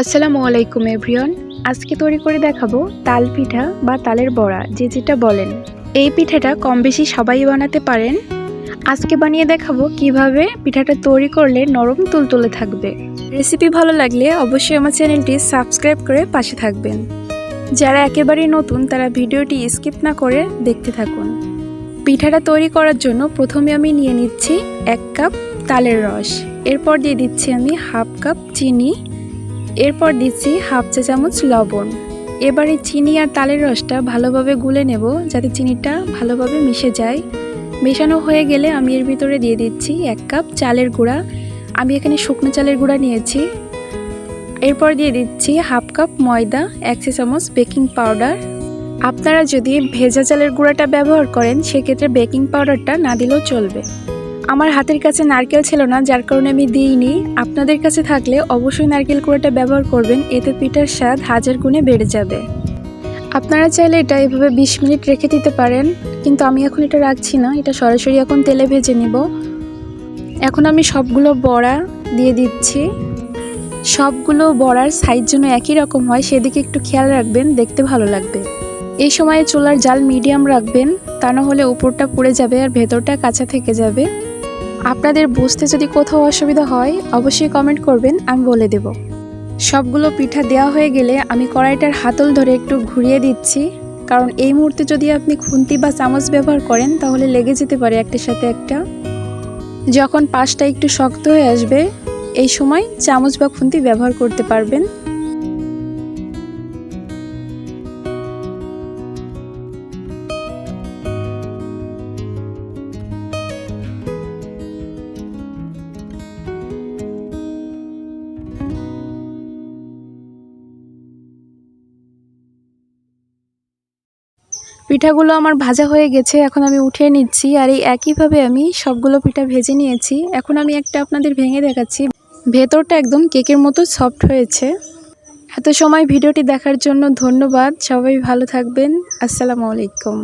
আসসালামু আলাইকুম, এভরিওয়ান। আজকে তৈরি করে দেখাবো তাল পিঠা বা তালের বড়া, যে যেটা বলেন। এই পিঠাটা কম বেশি সবাই বানাতে পারেন। আজকে বানিয়ে দেখাবো কীভাবে পিঠাটা তৈরি করলে নরম তুলতুলে থাকবে। রেসিপি ভালো লাগলে অবশ্যই আমার চ্যানেলটি সাবস্ক্রাইব করে পাশে থাকবেন। যারা একেবারেই নতুন, তারা ভিডিওটি স্কিপ না করে দেখতে থাকুন। পিঠাটা তৈরি করার জন্য প্রথমে আমি নিয়ে নিচ্ছি এক কাপ তালের রস। এরপর দিয়ে দিচ্ছি আমি হাফ কাপ চিনি। এরপর দিচ্ছি হাফ চা চামচ লবণ। এবারে চিনি আর তালের রসটা ভালোভাবে গুলে নেব যাতে চিনিটা ভালোভাবে মিশে যায়। মেশানো হয়ে গেলে আমি এর ভিতরে দিয়ে দিচ্ছি এক কাপ চালের গুঁড়া। আমি এখানে শুকনো চালের গুঁড়া নিয়েছি। এরপর দিয়ে দিচ্ছি হাফ কাপ ময়দা, এক চা চামচ বেকিং পাউডার। আপনারা যদি ভেজা চালের গুঁড়াটা ব্যবহার করেন, সেক্ষেত্রে বেকিং পাউডারটা না দিলেও চলবে। আমার হাতের কাছে নারকেল ছিল না, যার কারণে আমি দিইনি। আপনাদের কাছে থাকলে অবশ্যই নারকেল কুড়াটা ব্যবহার করবেন, এতে পিঠার স্বাদ হাজার গুণে বেড়ে যাবে। আপনারা চাইলে এটা এভাবে বিশ মিনিট রেখে দিতে পারেন, কিন্তু আমি এখন এটা রাখছি না, এটা সরাসরি এখন তেলে ভেজে নিব। এখন আমি সবগুলো বড়া দিয়ে দিচ্ছি। সবগুলো বড়ার সাইজ যেন একই রকম হয়, সেদিকে একটু খেয়াল রাখবেন, দেখতে ভালো লাগবে। এই সময়ে চুলার জাল মিডিয়াম রাখবেন, তা না হলে উপরটা পুড়ে যাবে আর ভেতরটা কাঁচা থেকে যাবে। আপনাদের বুঝতে যদি কোথাও অসুবিধা হয়, অবশ্যই কমেন্ট করবেন, আমি বলে দেব। সবগুলো পিঠা দেওয়া হয়ে গেলে আমি কড়াইটার হাতল ধরে একটু ঘুরিয়ে দিচ্ছি, কারণ এই মুহূর্তে যদি আপনি খুন্তি বা চামচ ব্যবহার করেন, তাহলে লেগে যেতে পারে একটার সাথে একটা। যখন পাশটা একটু শক্ত হয়ে আসবে, এই সময় চামচ বা খুন্তি ব্যবহার করতে পারবেন। পিঠাগুলো আমার ভাজা হয়ে গেছে, এখন আমি উঠিয়ে নিচ্ছি আর এই একইভাবে আমি সবগুলো পিঠা ভেজে নিয়েছি। এখন আমি একটা আপনাদের ভেঙে দেখাচ্ছি। ভেতরটা একদম কেকের মতো সফট হয়েছে। এত সময় ভিডিওটি দেখার জন্য ধন্যবাদ। সবাই ভালো থাকবেন। আসসালামু আলাইকুম।